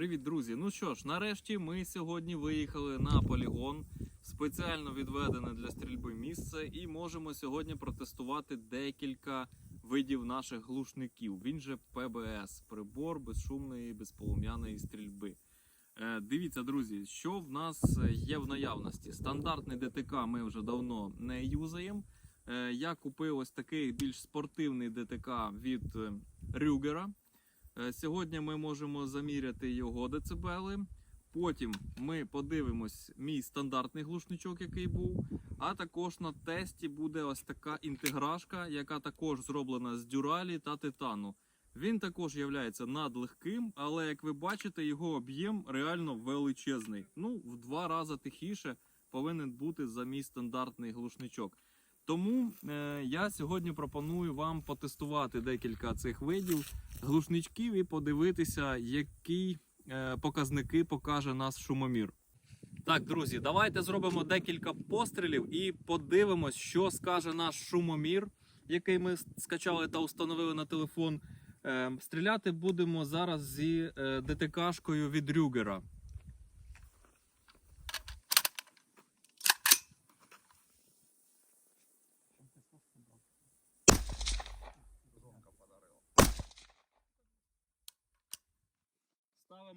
Привіт, друзі! Ну що ж, нарешті ми сьогодні виїхали на полігон, спеціально відведене для стрільби місце, і можемо сьогодні протестувати декілька видів наших глушників. Він же ПБС прибор безшумної безполум'яної стрільби. Е, Дивіться, друзі, що в нас є в наявності. Стандартний ДТК ми вже давно не юзаємо. Е, Я купив ось такий більш спортивний ДТК від е, Рюгера. Е, Сьогодні ми можемо заміряти його децибели. Потім ми подивимось мій стандартний глушничок, який був. А також на тесті буде ось така інтеграшка, яка також зроблена з дюралі та титану. Він також є надлегким, але як ви бачите, його об'єм реально величезний. Ну, в два рази тихіше повинен бути за мій стандартний глушничок. Тому е, я сьогодні пропоную вам потестувати декілька цих видів глушничків і подивитися, які е, показники покаже наш шумомір. Так, друзі, давайте зробимо декілька пострілів і подивимось, що скаже наш шумомір, який ми скачали та установили на телефон. Е, стріляти будемо зараз зі е, ДТКшкою від Рюгера.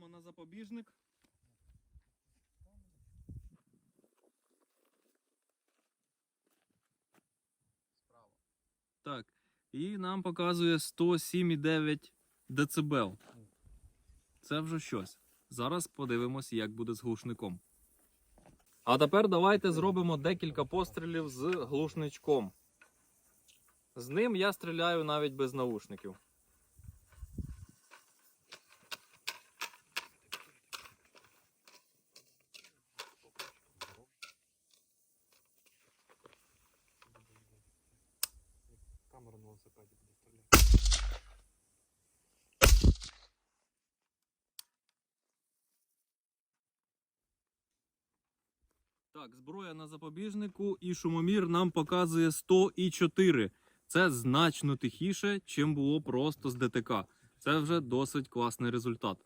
Ставимо на запобіжник. Так. І нам показує 107,9 дБ. Це вже щось. Зараз подивимось, як буде з глушником. А тепер давайте зробимо декілька пострілів з глушничком. З ним я стріляю навіть без наушників. Велосипеді буде стріляти. Так, зброя на запобіжнику і шумомір нам показує 104. Це значно тихіше, чим було просто з ДТК. Це вже досить класний результат.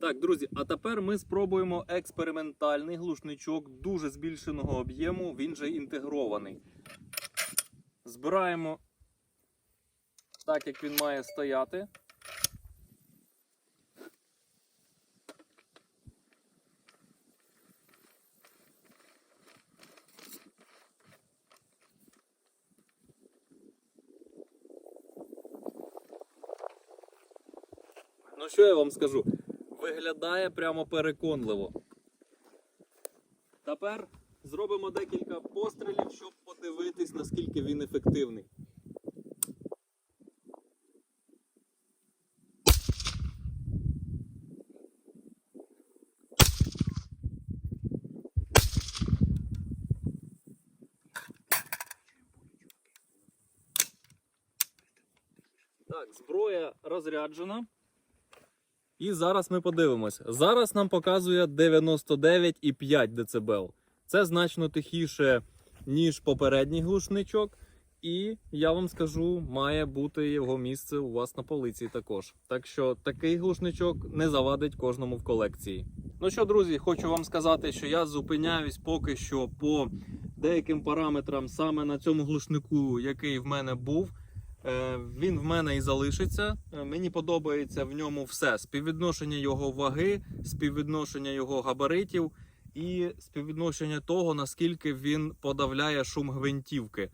Так, друзі, а тепер ми спробуємо експериментальний глушничок дуже збільшеного об'єму, він же інтегрований. Збираємо так, як він має стояти. Ну що я вам скажу? Виглядає прямо переконливо. Тепер зробимо декілька пострілів, щоб подивитись, наскільки він ефективний. Так, зброя розряджена. І зараз ми подивимось. Зараз нам показує 99,5 дБ. Це значно тихіше, ніж попередній глушничок. І я вам скажу, має бути його місце у вас на полиці також. Так що такий глушничок не завадить кожному в колекції. Ну що, друзі, хочу вам сказати, що я зупиняюсь поки що по деяким параметрам саме на цьому глушнику, який в мене був. Е, Він в мене і залишиться. Е, Мені подобається в ньому все: співвідношення його ваги, співвідношення його габаритів і співвідношення того, наскільки він подавляє шум гвинтівки.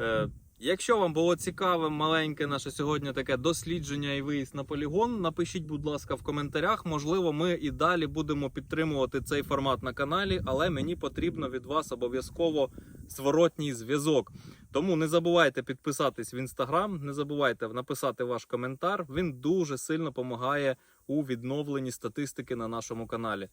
Е, Якщо вам було цікаве маленьке наше сьогодні таке дослідження і виїзд на полігон, напишіть, будь ласка, в коментарях. Можливо, ми і далі будемо підтримувати цей формат на каналі, але мені потрібно від вас обов'язково зворотній зв'язок. Тому не забувайте підписатись в інстаграм, не забувайте написати ваш коментар. Він дуже сильно допомагає у відновленні статистики на нашому каналі.